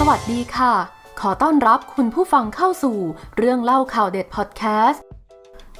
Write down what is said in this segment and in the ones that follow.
สวัสดีค่ะ ขอต้อนรับคุณผู้ฟังเข้าสู่เรื่องเล่าข่าวเด็ดพอดแคสต์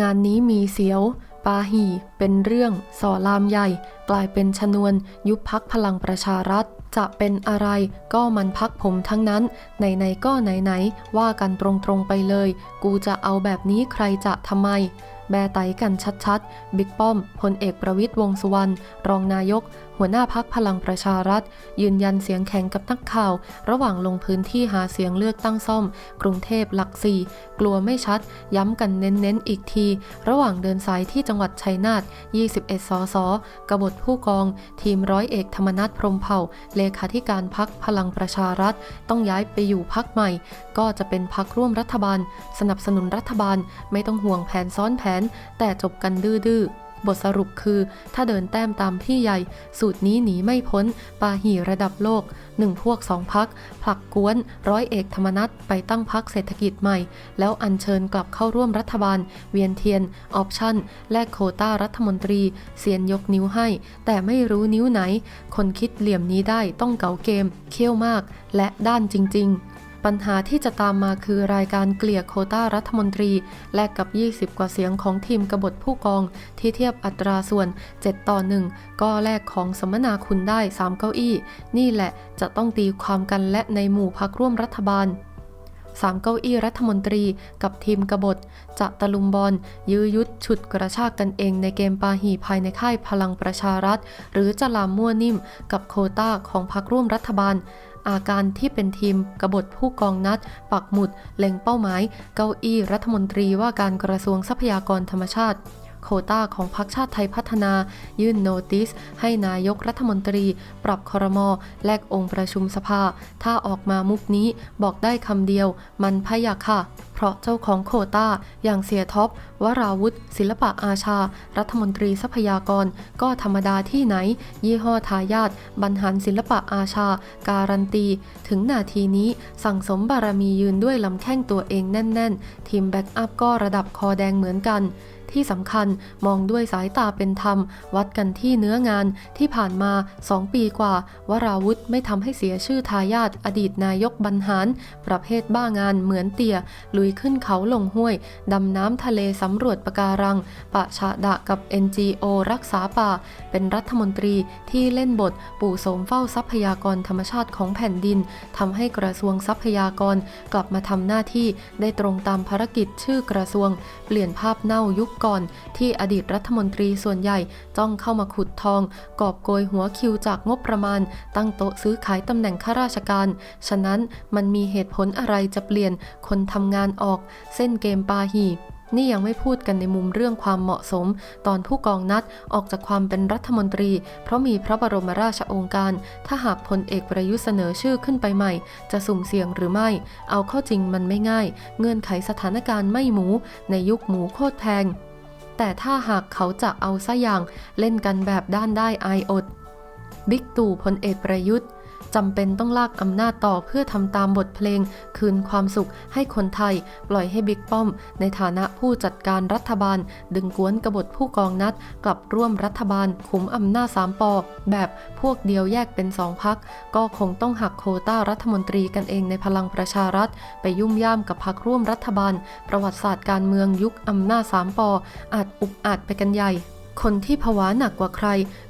งานนี้มีเสียว ปาหีเป็นเรื่องสอลามใหญ่ กลายเป็นชนวน ยุบพักพลังประชารัฐ จะเป็นอะไรก็มันพักผมทั้งนั้น ไหนๆก็ไหนๆว่ากันตรงๆไปเลย กูจะเอาแบบนี้ใครจะทำไมแบไตกันชัดๆ บิ๊กป้อม พลเอกประวิตยวงสุวรรณ รองนายก หัวหน้าพักพลังประชารัฐ ยืนยันเสียงแข็งกับนักข่าว ระหว่างลงพื้นที่หาเสียงเลือกตั้งซ่อม กรุงเทพหลักสี่กลัวไม่ชัด ย้ำกันเน้นๆอีกที ระหว่างเดินสายที่จังหวัดชัยนาท 21 สส กบฏผู้กอง ทีมร้อยเอกธรรมนัฐพรมเผ่า เลขาธิการพักพลังประชารัฐ ต้องย้ายไปอยู่พักใหม่ ก็จะเป็นพักร่วมรัฐบาล สนับสนุนรัฐบาลไม่ต้องห่วงแผนซ้อนแผน แต่จบกันดื้อๆ บทสรุปคือ ถ้าเดินแต้มตามพี่ใหญ่ สูตรนี้หนีไม่พ้น ปาหีระดับโลกหนึ่งพวกสองพักผลักกวน ร้อยเอกธรรมนัฐไปตั้งพักเศรษฐกิจใหม่ แล้วอัญเชิญกลับเข้าร่วมรัฐบาล เวียนเทียน ออปชั่น แลกโคต้ารัฐมนตรี เสียนยกนิ้วให้ แต่ไม่รู้นิ้วไหน คนคิดเหลี่ยมนี้ได้ต้องเก๋าเกม เขี้ยวมาก และด้านจริง ๆ ปัญหาที่จะตามมาคือรายการเกลี่ยโคต้ารัฐมนตรี แลกกับ 20 กว่าเสียงของทีมกบฏผู้กอง ที่เทียบอัตราส่วน 7 ต่อ 1 ก็แลกของสมนาคุณได้ 3 เก้าอี้ นี่แหละจะต้องตีความกันและในหมู่พักร่วมรัฐบาล สามเก้าอี้รัฐมนตรีกับทีมกบฏ จะตะลุมบอล ยื้อยุดฉุดกระชากกันเองในเกมปาหีภายในค่ายพลังประชารัฐ หรือจะลามมั่วนิ่มกับโคต้าของพรรคร่วมรัฐบาลอาการที่เป็นทีมกบฏผู้กองนัด ปักหมุดเล็งเป้าหมาย เก้าอี้รัฐมนตรีว่าการกระทรวงทรัพยากรธรรมชาติ โคต้าของพรรคชาติไทยพัฒนา ยื่นโนติส ให้นายกรัฐมนตรี ปรับครมอแลกองค์ประชุมสภา ถ้าออกมามุกนี้บอกได้คำเดียว มันพยาค่ะ เพราะเจ้าของโคต้าอย่างเสียท็อปวราวุธ ศิลปะอาชา รัฐมนตรีทรัพยากร ก็ธรรมดาที่ไหน ยี่ห้อทายาทบรรหารศิลปะอาชา การันตี ถึงนาทีนี้สั่งสมบารมียืนด้วยลำแข้งตัวเองแน่น ๆ ทีมแบ็กอัพก็ระดับคอแดงเหมือนกัน ที่สำคัญมองด้วยสายตาเป็นธรรม วัดกันที่เนื้องานที่ผ่านมา2ปีกว่า วราวุธไม่ทำให้เสียชื่อทายาทอดีตนายกบรรหาร ประเภทบ้างานเหมือนเตี่ย ลุยขึ้นเขาลงห้วย ดำน้ำทะเลสำรวจปะการัง ปะชะดะกับ NGO รักษาป่า เป็นรัฐมนตรีที่เล่นบทปู่โสมเฝ้าทรัพยากรธรรมชาติของแผ่นดินทำให้กระทรวงทรัพยากรกลับมาทำหน้าที่ได้ตรงตามภารกิจชื่อกระทรวง เปลี่ยนภาพเน่ายุคก่อนที่อดีตรัฐมนตรีส่วนใหญ่จ้องเข้ามาขุดทอง กอบโกยหัวคิวจากงบประมาณ ตั้งโต๊ะซื้อขายตำแหน่งข้าราชการ ฉะนั้นมันมีเหตุผลอะไรจะเปลี่ยนคนทำงานออก เส้นเกมปาหีนี่ยังไม่พูดกันในมุมเรื่องความเหมาะสม ตอนผู้กองนัดออกจากความเป็นรัฐมนตรี เพราะมีพระบรมราชโองการ ถ้าหากพลเอกประยุทธ์เสนอชื่อขึ้นไปใหม่ จะสุ่มเสี่ยงหรือไม่ เอาเข้าจริงมันไม่ง่าย เงื่อนไขสถานการณ์ไม่หมู ในยุคหมูโคตรแพง แต่ถ้าหากเขาจะเอาซะอย่างเล่นกันแบบด้านได้อายอด บิ๊กตู่พลเอกประยุทธ์ จำเป็นต้องลากอำนาจต่อเพื่อทำตามบทเพลง คืนความสุขให้คนไทย ปล่อยให้บิ๊กป้อม ในฐานะผู้จัดการรัฐบาล ดึงกวนกบฏผู้กองนัด กลับร่วมรัฐบาลขุมอำนาจสามปอแบบพวกเดียวแยกเป็นสองพัก ก็คงต้องหักโคต้ารัฐมนตรีกันเองในพลังประชารัฐ ไปยุ่มย่ามกับพักร่วมรัฐบาล ประวัติศาสตร์การเมืองยุคอำนาจสามปออาจอุกอาจไปกันใหญ่ คนที่ผวาหนักกว่าใคร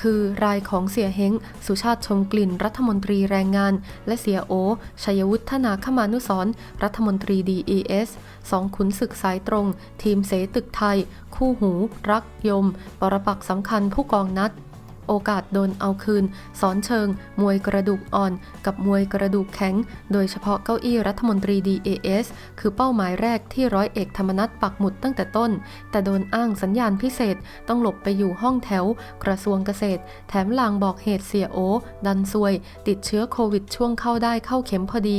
คือรายของเสียเฮงสุชาติชมกลิ่น รัฐมนตรีแรงงาน และเสียโอ ชัยวุฒนาคมานุสรณ์รัฐมนตรี DES สองขุนศึกสายตรง ทีมเสตึกไทย คู่หู รักยม ปรปักสำคัญผู้กองนัด โอกาสโดนเอาคืน สอนเชิง มวยกระดูกอ่อน กับมวยกระดูกแข็ง โดยเฉพาะเก้าอี้รัฐมนตรี DAS คือเป้าหมายแรกที่ร้อยเอกธรรมนัฐปักหมุดตั้งแต่ต้น แต่โดนอ้างสัญญาณพิเศษต้องหลบไปอยู่ห้องแถว กระทรวงเกษตร แถมลางบอกเหตุเสียโอ ดันซวย ติดเชื้อโควิดช่วงเข้าได้เข้าเข็มพอดี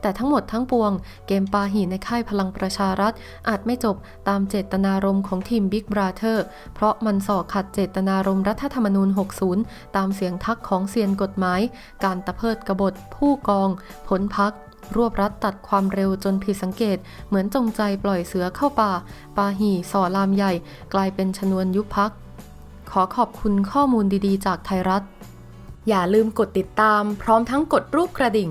แต่ทั้งหมดทั้งปวง เกมปาหีในค่ายพลังประชารัฐ อาจไม่จบตามเจตนารมณ์ของทีม Big Brother เพราะมันส่อขัดเจตนารมณ์รัฐธรรมนูญ 60 ตามเสียงทักของเซียนกฎหมาย การตะเพิดกบฏ ผู้กอง ผลพักรวบรัดตัดความเร็วจนผิดสังเกต เหมือนจงใจปล่อยเสือเข้าป่า ปาหีส่อลามใหญ่ กลายเป็นชนวนยุบพัก ขอขอบคุณข้อมูลดีๆ จากไทยรัฐ อย่าลืมกดติดตาม พร้อมทั้งกดรูปกระดิ่ง